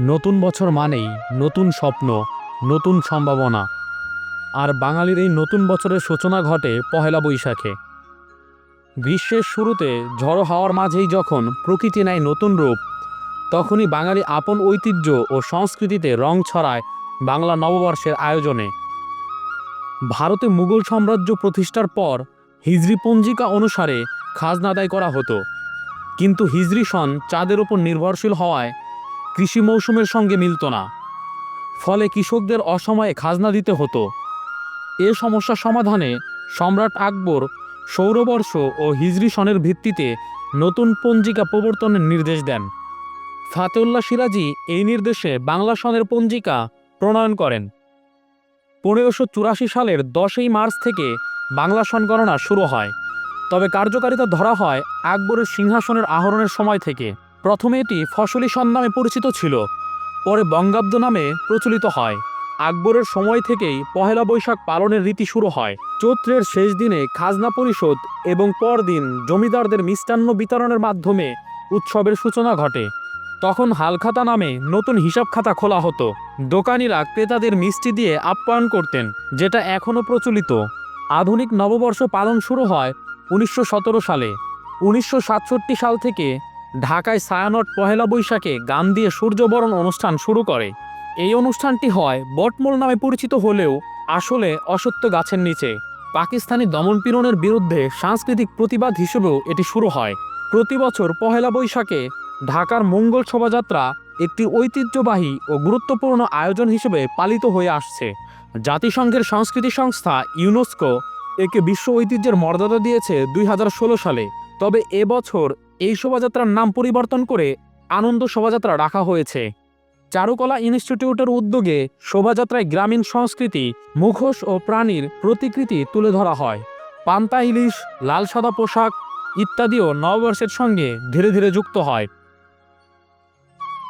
নতুন বছর মানেই নতুন স্বপ্ন, নতুন সম্ভাবনা। আর বাঙালির এই নতুন বছরের সূচনা ঘটে পহেলা বৈশাখে। গ্রীষ্মের শুরুতে ঝড়ো হাওয়ার মাঝেই যখন প্রকৃতি নেয় নতুন রূপ, তখনই বাঙালি আপন ঐতিহ্য ও সংস্কৃতিতে রং ছড়ায় বাংলা নববর্ষের আয়োজনে। ভারতে মুঘল সাম্রাজ্য প্রতিষ্ঠার পর হিজরি পঞ্জিকা অনুসারে খাজনা আদায় করা হতো। কিন্তু হিজরি সন চাঁদের ওপর নির্ভরশীল হওয়ায় কৃষি মৌসুমের সঙ্গে মিলত না। ফলে কৃষকদের অসময়ে খাজনা দিতে হতো। এ সমস্যা সমাধানে সম্রাট আকবর সৌরবর্ষ ও হিজরি সনের ভিত্তিতে নতুন পঞ্জিকা প্রবর্তনের নির্দেশ দেন। ফাতেউল্লাহ সিরাজি এই নির্দেশে বাংলা সনের পঞ্জিকা প্রণয়ন করেন। পনেরোশো চুরাশি সালের দশই মার্চ থেকে বাংলা সন গণনা শুরু হয়। তবে কার্যকারিতা ধরা হয় আকবরের সিংহাসনের আহরণের সময় থেকে। প্রথমে এটি ফসলি সন নামে পরিচিত ছিল, পরে বঙ্গাব্দ নামে প্রচলিত হয়। আকবরের সময় থেকেই পহেলা বৈশাখ পালনের রীতি শুরু হয়। চৈত্রের শেষ দিনে খাজনা পরিশোধ এবং পরদিন জমিদারদের মিষ্টান্ন বিতরণের মাধ্যমে উৎসবের সূচনা ঘটে। তখন হালখাতা নামে নতুন হিসাব খাতা খোলা হতো। দোকানিরা ক্রেতাদের মিষ্টি দিয়ে আপ্যায়ন করতেন, যেটা এখনও প্রচলিত। আধুনিক নববর্ষ পালন শুরু হয় উনিশশো সতেরো সালে। উনিশশো সাতষট্টি সাল থেকে ঢাকায় সায়ানট পহেলা বৈশাখে গান দিয়ে সূর্যবরণ অনুষ্ঠান শুরু করে। এই অনুষ্ঠানটি হয় বটমূল নামে পরিচিত হলেও আসলে অসত্য গাছের নিচে। পাকিস্তানি দমনপীড়নের বিরুদ্ধে সাংস্কৃতিক প্রতিবাদ হিসেবেও এটি শুরু হয়। প্রতি বছর পহেলা বৈশাখে ঢাকার মঙ্গল শোভাযাত্রা একটি ঐতিহ্যবাহী ও গুরুত্বপূর্ণ আয়োজন হিসেবে পালিত হয়ে আসছে। জাতিসংঘের সংস্কৃতি সংস্থা ইউনেস্কো একে বিশ্ব ঐতিহ্যের মর্যাদা দিয়েছে দুই হাজার ষোলো সালে। তবে এবছর এই শোভাযাত্রার নাম পরিবর্তন করে আনন্দ শোভাযাত্রা রাখা হয়েছে। চারুকলা ইনস্টিটিউটের উদ্যোগে শোভাযাত্রায় গ্রামীণ সংস্কৃতি, মুখোশ ও প্রাণীর প্রতিকৃতি তুলে ধরা হয়। পান্তা ইলিশ, লাল সাদা পোশাক ইত্যাদিও নববর্ষের সঙ্গে ধীরে ধীরে যুক্ত হয়।